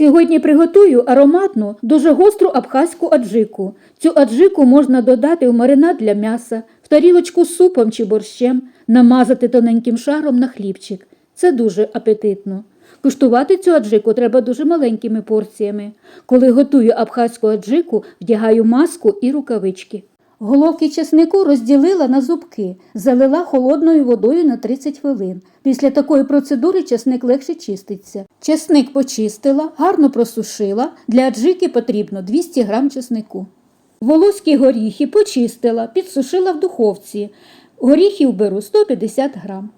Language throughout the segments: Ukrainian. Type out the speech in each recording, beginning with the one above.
Сьогодні приготую ароматну, дуже гостру абхазьку аджику. Цю аджику можна додати в маринад для м'яса, в тарілочку з супом чи борщем, намазати тоненьким шаром на хлібчик. Це дуже апетитно. Куштувати цю аджику треба дуже маленькими порціями. Коли готую абхазьку аджику, вдягаю маску і рукавички. Головки чеснику розділила на зубки, залила холодною водою на 30 хвилин. Після такої процедури чесник легше чиститься. Чесник почистила, гарно просушила. Для аджики потрібно 200 г чеснику. Волоські горіхи почистила, підсушила в духовці. Горіхів беру 150 грам.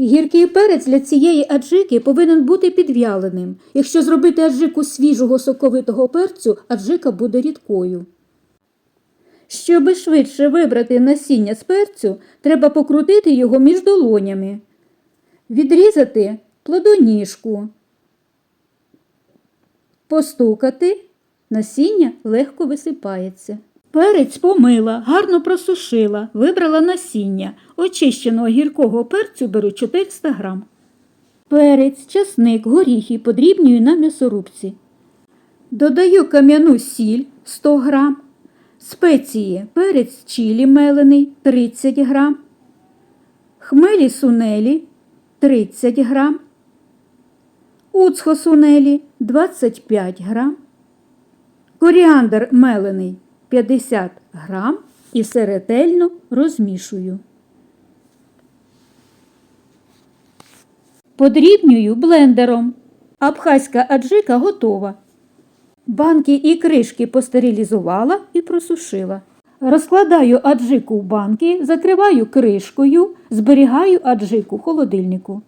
Гіркий перець для цієї аджики повинен бути підв'яленим. Якщо зробити аджику свіжого соковитого перцю, аджика буде рідкою. Щоби швидше вибрати насіння з перцю, треба покрутити його між долонями, відрізати плодоніжку, постукати, насіння легко висипається. Перець помила, гарно просушила, вибрала насіння. Очищеного гіркого перцю беру 400 грам. Перець, часник, горіхи подрібнюю на м'ясорубці. Додаю кам'яну сіль 100 грам, спеції перець чилі мелений 30 грам, хмелі сунелі 30 грам, уцхо сунелі 25 грам, коріандр мелений 50 грам і все ретельно розмішую. Подрібнюю блендером. Абхазька аджика готова. Банки і кришки постерилізувала і просушила. Розкладаю аджику в банки, закриваю кришкою, зберігаю аджику в холодильнику.